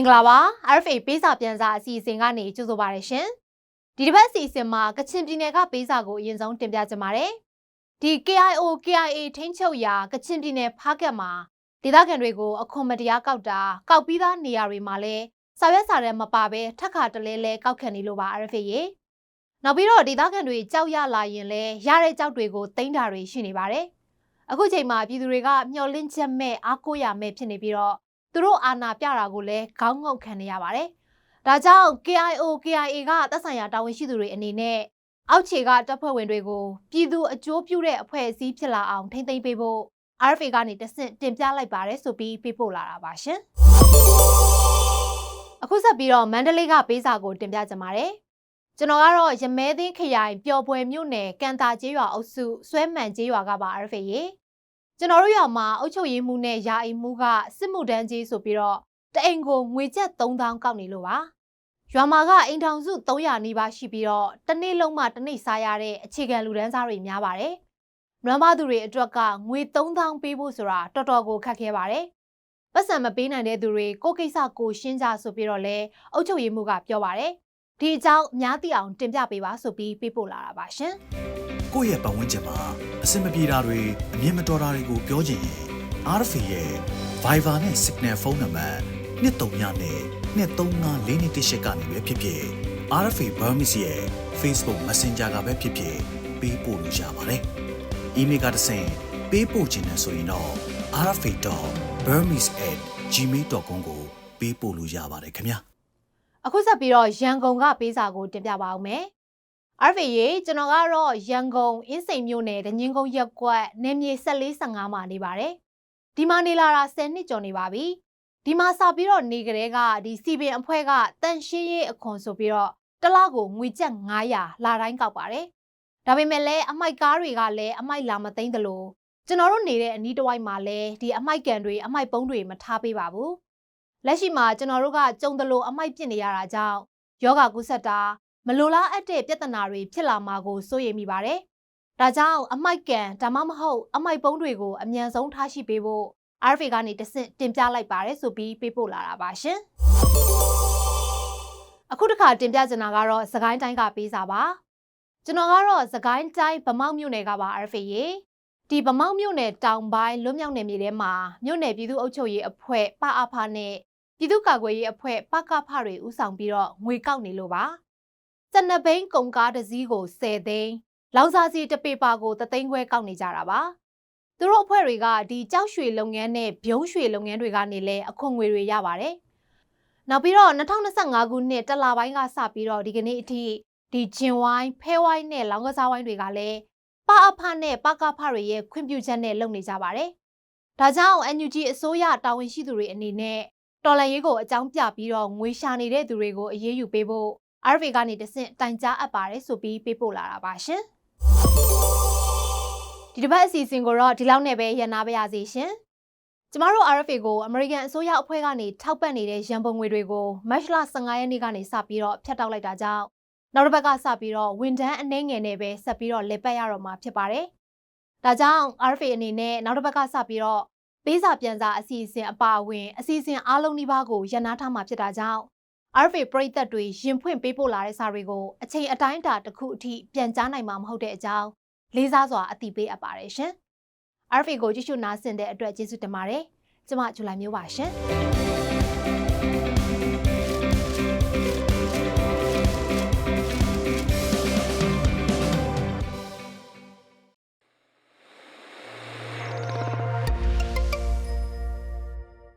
င်္ဂလာပါ RFA ပေးစာပြန်စာအစီအစဉ်ကနေကြိုဆိုပါရရှင်ဒီတစ်ပတ်အစီအစဉ်မှာကချင်ပြည်နယ်ကပေးစာကိုအရင်ဆုံးတင်ပြကြပါမယ်ဒီ KIO KIA ထိန်းချုပ်ရာကချင်ပြည်နယ်ဖားကတ်မှာဒေသခံတွေကိုအခွန်မတရားကောက်တာကောက်ပြီးသားနေရာတွေမှာလည်းစာရွက်စာတမ်းမပါဘဲထက်ခါတလဲလဲကောက်ခံနေလို့ပါ RFA ရေနောက်ပြီးတော့ဒေသခံတွေကြောက်ရလာရင်လဲရတဲ့ကြောက်တွေကိုတင်တာတွေရှိနေပါတယ်အခုချိန်မှာပြည်သူတွေကမျှော်လင့်ချက်မဲ့အားကိုးရမဲ့ဖြစ်နေပြီးတော့ သူတို့အာဏာပြတာကိုလည်းခေါင်းငုံခံနေရပါတယ်။ဒါကြောင့် KIO KIA ကသက်ဆိုင်ရာတာဝန်ရှိသူတွေအနေနဲ့အောက်ခြေကတပ်ဖွဲ့ဝင်တွေကိုပြည်သူအကျိုးပြုတဲ့အဖွဲ့အစည်းဖြစ်လာအောင်ထိမ့်သိမ်းပေးဖို့ RFA ကနေတဆင့်တင်ပြလိုက်ပါတယ်ဆိုပြီးပြပို့လာတာပါရှင်။အခုဆက်ပြီးတော့မန္တလေးကပေးစာကိုတင်ပြကြပါမယ်။ကျွန်တော်ကတော့ရမဲသိန်းခရိုင်ပျော်ပွဲမြို့နယ်ကန်တာကျေးရွာအုပ်စုဆွဲမှန်ကျေးရွာကပါ RFA ရေ။ ကျွန်တော်တို့ရွာမှာအုပ်ချုပ်ရေးမှုနဲ့ယာအိမ်မှုကစစ်မှုတန်းကြီးဆိုပြီးတော့တအိမ်ကိုငွေကျပ်3000ကောက်နေလို့ပါရွာမှာကအိမ်ထောင်စု300နီးပါးရှိပြီးတော့တစ်နေ့လုံးမှတစ်နေ့စားရတဲ့အခြေခံလူဒန်းစားတွေများပါတယ်မြန်မာသူတွေအတွက်ကငွေ3000ပေးဖို့ဆိုတာတော်တော်ကိုခက်ခဲပါတယ်ပတ်စံမပေးနိုင်တဲ့သူတွေကိုကိစ္စကိုရှင်းကြဆိုပြီးတော့လဲအုပ်ချုပ်ရေးမှုကပြောပါတယ်ဒီအကြောင်းအများသိအောင်တင်ပြပေးပါဆိုပြီးပေးပို့လာတာပါရှင် ကိုယ့်ရဲ့ပတ်ဝန်းကျင်မှာအဆင်မပြေတာတွေအမြင်မတော်တာတွေကိုပြောချင်ရင် RFA ရဲ့ Viber နဲ့ Signal ဖုန်းနံပါတ်23နဲ့235418ကနေပဲဖြစ်ဖြစ် RFA Burmese ရဲ့ Facebook Messenger ကပဲဖြစ်ဖြစ်ပေးပို့လို့ရပါတယ်။ email ကတဆင့်ပေးပို့ခြင်းနဲ့ဆိုရင်တော့ rfa.burmese@gmail.com ကိုပေးပို့လို့ရပါတယ်ခင်ဗျာ။အခုဆက်ပြီးတော့ရန်ကုန်ကပေးစာကိုတင်ပြပါအောင်မယ်။ RFA ရေကျွန်တော်ကတော့ရန်ကုန်အင်းစိန်မြို့နယ်ဒညင်းကုန်းရက်ကွက်နေမြေ14-15မှာနေပါတယ်။ဒီမှာနေလာတာ10နှစ်ကျော်နေပါပြီ။ဒီမှာစပြီးတော့နေကြတဲ့ကဒီစီပင်အဖွဲ့ကတန်ရှင်းရေးအခွန်ဆိုပြီးတော့တလားကိုငွေကျပ်900လာတိုင်းကောက်ပါတယ်။ဒါပေမဲ့လည်းအမိုက်ကားတွေကလည်းအမိုက်လာမသိမ့်သလိုကျွန်တော်တို့နေတဲ့အနီးတစ်ဝိုက်မှာလည်းဒီအမိုက်ကန်တွေအမိုက်ပုံးတွေမထားပေးပါဘူး။လက်ရှိမှာကျွန်တော်တို့ကကြုံတလို့အမိုက်ပြစ်နေရတာကြောင့်ယောဂကုဆက်တာ မလိုလားအပ်တဲ့ပြဿနာတွေဖြစ်လာမှာကိုစိုးရိမ်မိပါတယ်။ဒါကြောင့်အမိုက်ကန်ဒါမှမဟုတ်အမိုက်ပုံးတွေကိုအမြန်ဆုံးထားရှိပေးဖို့ RFA ကနေတဆင့်တင်ပြလိုက်ပါတယ်ဆိုပြီးပေးပို့လာတာပါရှင်။အခုတစ်ခါတင်ပြချင်တာကတော့သခိုင်းတိုင်းကပေးစာပါ။ကျွန်တော်ကတော့သခိုင်းတိုင်းဗမောက်မြို့နယ်ကပါ RFA ရေဒီဗမောက်မြို့နယ်တောင်ပိုင်းလွတ်မြောက်နယ်မြေထဲမှာမြို့နယ်ပြည်သူ့အုပ်ချုပ်ရေးအဖွဲ့ပအဖနဲ့ပြည်သူ့ကာကွယ်ရေးအဖွဲ့ပကဖတွေဥဆောင်ပြီးတော့ငွေကောက်နေလို့ပါ။ စနဘိန်းကုန်ကားတစ်စီးကို10သိန်းလောင်စာစီတပေပါကိုတသိန်းခွဲကောက်နေကြတာပါသူတို့အဖွဲ့တွေကဒီကြောက်ရွှေလုပ်ငန်းနဲ့ဗျုံးရွှေလုပ်ငန်းတွေကနေလဲအခွန်ငွေတွေရပါတယ်နောက်ပြီးတော့2025ခုနှစ်တလပိုင်းကစပြီးတော့ဒီကနေ့အထိဒီဂျင်ဝိုင်းဖဲဝိုင်းနဲ့လောင်ကစားဝိုင်းတွေကလည်းပအဖနဲ့ပကဖတွေရဲ့ခွင့်ပြုချက်နဲ့လုပ်နေကြပါတယ်ဒါကြောင့် NUG အစိုးရတာဝန်ရှိသူတွေအနေနဲ့တော်လန်ရေးကိုအကြောင်းပြပြီးတော့ငွေရှာနေတဲ့သူတွေကိုအရေးယူပေးဖို့ RFA ကနေတဆင့်တိုင်ကြားအပ်ပါတယ်ဆိုပြီးပေးပို့လာတာပါရှင်ဒီတစ်ပတ်အစီအစဉ်ကိုတော့ဒီလောက်နဲ့ပဲရန်နာပါရစေရှင်ကျမတို့ RFA ကို American အစိုးရအဖွဲ့ကနေထောက်ပံ့နေတဲ့ရန်ပုံငွေတွေကိုမတ်လ15ရက်နေ့ကနေစပြီးတော့ဖြတ်တောက်လိုက်တာကြောင့်နောက်တစ်ပတ်ကစပြီးတော့ဝန်ထမ်းအနှဲငယ်နဲ့ပဲဆက်ပြီးတော့လက်ပတ်ရတော့မှာဖြစ်ပါတယ်။ဒါကြောင့် RFA အနေနဲ့နောက်တစ်ပတ်ကစပြီးတော့ပေးစာပြန်စာအစီအစဉ်အပါအဝင်အစီအစဉ်အားလုံးဒီပါးကိုရန်နာထားမှာဖြစ်တာကြောင့် RFA ပရိသတ်တွေရင်ဖွင့်ပေးပို့လာတဲ့စာတွေကိုအချိန်အတိုင်းအတာတစ်ခုအထိပြန်ကြားနိုင်မှာမဟုတ်တဲ့အကြောင်းလေးစားစွာအသိပေးအပ်ပါတယ်ရှင်။ RFA ကိုကြည့်ရှုနားဆင်တဲ့အတွက်ကျေးဇူးတင်ပါတယ်။ကျမဇူလိုင်မျိုးပါရှင်။